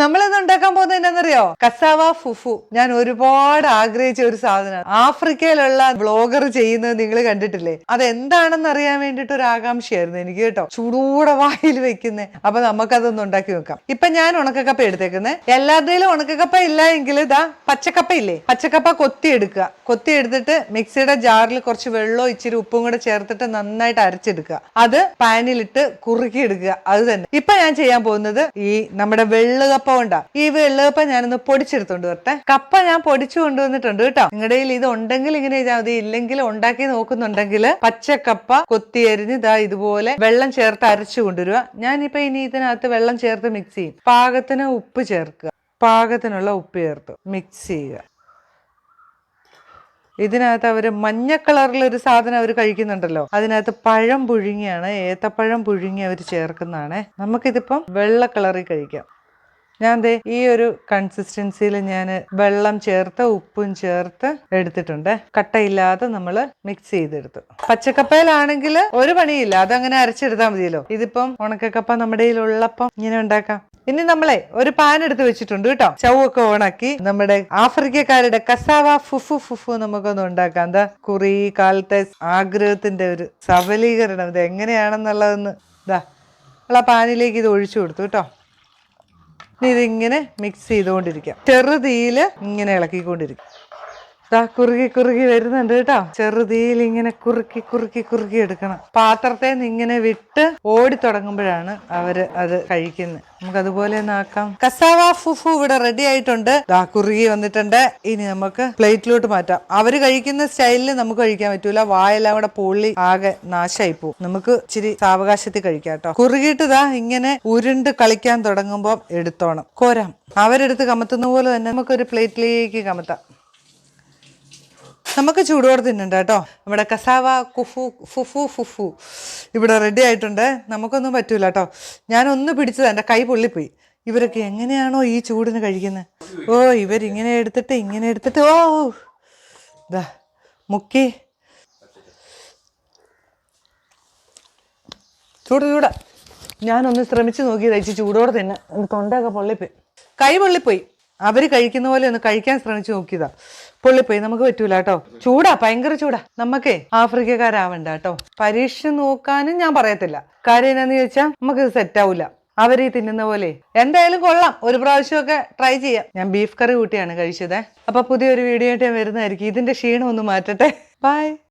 നമ്മളിന്ന് ഉണ്ടാക്കാൻ പോകുന്നത് എന്താണെന്നറിയോ കസാവ ഫുഫു. ഞാൻ ഒരുപാട് ആഗ്രഹിച്ച ഒരു സാധനമാണ്. ആഫ്രിക്കയിലുള്ള ബ്ലോഗർ ചെയ്യുന്നത് നിങ്ങൾ കണ്ടിട്ടില്ലേ? അത് എന്താണെന്ന് അറിയാൻ വേണ്ടിട്ട് ഒരു ആകാംക്ഷയായിരുന്നു എനിക്ക് കേട്ടോ. ചൂടൂടെ വായിൽ വെക്കുന്നേ. അപ്പൊ നമുക്കതൊന്ന് ഉണ്ടാക്കി വെക്കാം ഇപ്പൊ ഞാൻ ഉണക്കക്കപ്പ എടുത്തേക്കുന്നത് എല്ലാവരുടെയും ഉണക്കക്കപ്പ ഇല്ല എങ്കിൽ ഇതാ പച്ചക്കപ്പ ഇല്ലേ? പച്ചക്കപ്പ കൊത്തി എടുക്കുക കൊത്തി എടുത്തിട്ട് മിക്സിയുടെ ജാറിൽ കുറച്ച് വെള്ളവും ഇച്ചിരി ഉപ്പും കൂടെ ചേർത്തിട്ട് നന്നായിട്ട് അരച്ചെടുക്കുക. അത് പാനിലിട്ട് കുറുക്കി എടുക്കുക അത് തന്നെ. ഇപ്പൊ ഞാൻ ചെയ്യാൻ പോകുന്നത് ഈ നമ്മുടെ വെള്ളുകപ്പ കൊണ്ടാ ഈ വെള്ളപ്പം ഞാനൊന്ന് പൊടിച്ചെടുത്തോണ്ട് വരട്ടെ. കപ്പ ഞാൻ പൊടിച്ചു കൊണ്ടുവന്നിട്ടുണ്ട് കേട്ടോ. നിങ്ങളുടെ കയ്യിൽ ഇത് ഉണ്ടെങ്കിൽ ഇങ്ങനെ ചെയ്താൽ മതി. ഇല്ലെങ്കിൽ ഉണ്ടാക്കി നോക്കുന്നുണ്ടെങ്കിൽ പച്ചക്കപ്പ കൊത്തി കൊത്തിയരിഞ്ഞ് ഇതാ ഇതുപോലെ വെള്ളം ചേർത്ത് അരച്ചു കൊണ്ടുവരിക. ഞാനിപ്പോ ഇനി ഇതിനകത്ത് വെള്ളം ചേർത്ത് മിക്സ് ചെയ്യും. പാകത്തിന് ഉപ്പ് ചേർക്കുക. പാകത്തിനുള്ള ഉപ്പ് ചേർത്ത് മിക്സ് ചെയ്യുക. ഇതിനകത്ത് അവർ മഞ്ഞ കളറിലൊരു സാധനം അവർ കഴിക്കുന്നുണ്ടല്ലോ. അതിനകത്ത് പഴം പുഴുങ്ങിയാണ്. ഏത്തപ്പഴം പുഴുങ്ങി അവർ ചേർക്കുന്നതാണ്. നമുക്കിതിപ്പം വെള്ള കളറിൽ കഴിക്കാം. ഞാൻ ദേ ഈ ഒരു കൺസിസ്റ്റൻസിയിൽ ഞാൻ വെള്ളം ചേർത്ത് ഉപ്പും ചേർത്ത് എടുത്തിട്ടുണ്ട്. കട്ടയില്ലാതെ നമ്മൾ മിക്സ് ചെയ്തെടുത്തു. പച്ചക്കപ്പയിലാണെങ്കിൽ ഒരു പണിയില്ല. അതങ്ങനെ അരച്ചെടുത്താൽ മതിയല്ലോ. ഇതിപ്പം ഉണക്കക്കപ്പ നമ്മുടെ കയ്യിലുള്ളപ്പം ഇങ്ങനെ ഉണ്ടാക്കാം. ഇനി നമ്മളെ ഒരു പാൻ എടുത്ത് വെച്ചിട്ടുണ്ട് കേട്ടോ. ചവൊക്കെ ഓണാക്കി നമ്മുടെ ആഫ്രിക്കക്കാരുടെ കസാവ ഫുഫു ഫുഫു നമുക്കൊന്ന് ഉണ്ടാക്കാം. എന്താ കുറി കാലത്തെ ആഗ്രഹത്തിന്റെ ഒരു സബലീകരണം ഇത് എങ്ങനെയാണെന്നുള്ളതെന്ന് ഇതാ ആ പാനിലേക്ക് ഇത് ഒഴിച്ചു കൊടുത്തു കേട്ടോ. ഇതിങ്ങനെ മിക്സ് ചെയ്തുകൊണ്ടിരിക്കാം ചെറുതീയിൽ ഇങ്ങനെ ഇളക്കിക്കൊണ്ടിരിക്കും ദാ കുറുകി കുറുകി വരുന്നുണ്ട് കേട്ടോ. ചെറുതീയിൽ ഇങ്ങനെ കുറുക്കി കുറുക്കി കുറുക്കി എടുക്കണം. പാത്രത്തെ ഇങ്ങനെ വിട്ട് ഓടി തുടങ്ങുമ്പോഴാണ് അവർ അത് കഴിക്കുന്നത്. നമുക്ക് അതുപോലെ തന്നെ ആക്കാം. കസാവ ഫുഫു ഇവിടെ റെഡി ആയിട്ടുണ്ട്. ദാ കുറുകി വന്നിട്ടുണ്ട്. ഇനി നമുക്ക് പ്ലേറ്റിലോട്ട് മാറ്റാം. അവർ കഴിക്കുന്ന സ്റ്റൈലിൽ നമുക്ക് കഴിക്കാൻ പറ്റൂല. വായെല്ലാം കൂടെ പൊള്ളി ആകെ നാശമായി പോകും നമുക്ക് ഇച്ചിരി സാവകാശത്തിൽ കഴിക്കാം കേട്ടോ. കുറുകിയിട്ട് ദാ ഇങ്ങനെ ഉരുണ്ട് കളിക്കാൻ തുടങ്ങുമ്പോൾ എടുത്തോണം. കോരാം. അവരെടുത്ത് കമത്തുന്ന പോലെ തന്നെ നമുക്കൊരു പ്ലേറ്റിലേക്ക് കമത്താം. നമുക്ക് ചൂടോടെ തിന്നണ്ട കേട്ടോ. നമ്മുടെ കസാവ കുഫു ഫുഫു ഫുഫു. ഇവിടെ റെഡി ആയിട്ടുണ്ട്. നമുക്കൊന്നും പറ്റൂല കേട്ടോ. ഞാനൊന്ന് പിടിച്ചത് എന്റെ കൈ പൊള്ളിപ്പോയി. ഇവരൊക്കെ എങ്ങനെയാണോ ഈ ചൂടിന് കഴിക്കുന്നത് ഓ ഇവരിങ്ങനെ എടുത്തിട്ട് ഇങ്ങനെ എടുത്തിട്ട് ഓ ഇതാ മുക്കി. ചൂട് ചൂട. ഞാനൊന്ന് ശ്രമിച്ചു നോക്കി തയ്ച്ച് ചൂടോടെ തന്നെ. തൊണ്ടയൊക്കെ പൊള്ളിപ്പോയി. കൈ പൊള്ളിപ്പോയി. അവർ കഴിക്കുന്ന പോലെ ഒന്ന് കഴിക്കാൻ ശ്രമിച്ചു നോക്കിയതാ. പൊള്ളിപ്പോയി നമുക്ക് പറ്റൂല കേട്ടോ. ചൂടാ ഭയങ്കര ചൂടാ. നമുക്കേ ആഫ്രിക്കക്കാരാവണ്ട കേട്ടോ പരീക്ഷ നോക്കാനും ഞാൻ പറയത്തില്ല. കാര്യം എന്നാന്ന് ചോദിച്ചാൽ നമുക്ക് സെറ്റ് ആവൂല. അവർ തിന്നുന്ന പോലെ. എന്തായാലും കൊള്ളാം. ഒരു പ്രാവശ്യമൊക്കെ ട്രൈ ചെയ്യാം. ഞാൻ ബീഫ് കറി കൂട്ടിയാണ് കഴിച്ചത്. അപ്പൊ പുതിയൊരു വീഡിയോ ആയിട്ട് ഞാൻ വരുന്നതായിരിക്കും. ഇതിന്റെ ക്ഷീണം ഒന്ന് മാറ്റട്ടെ. ബൈ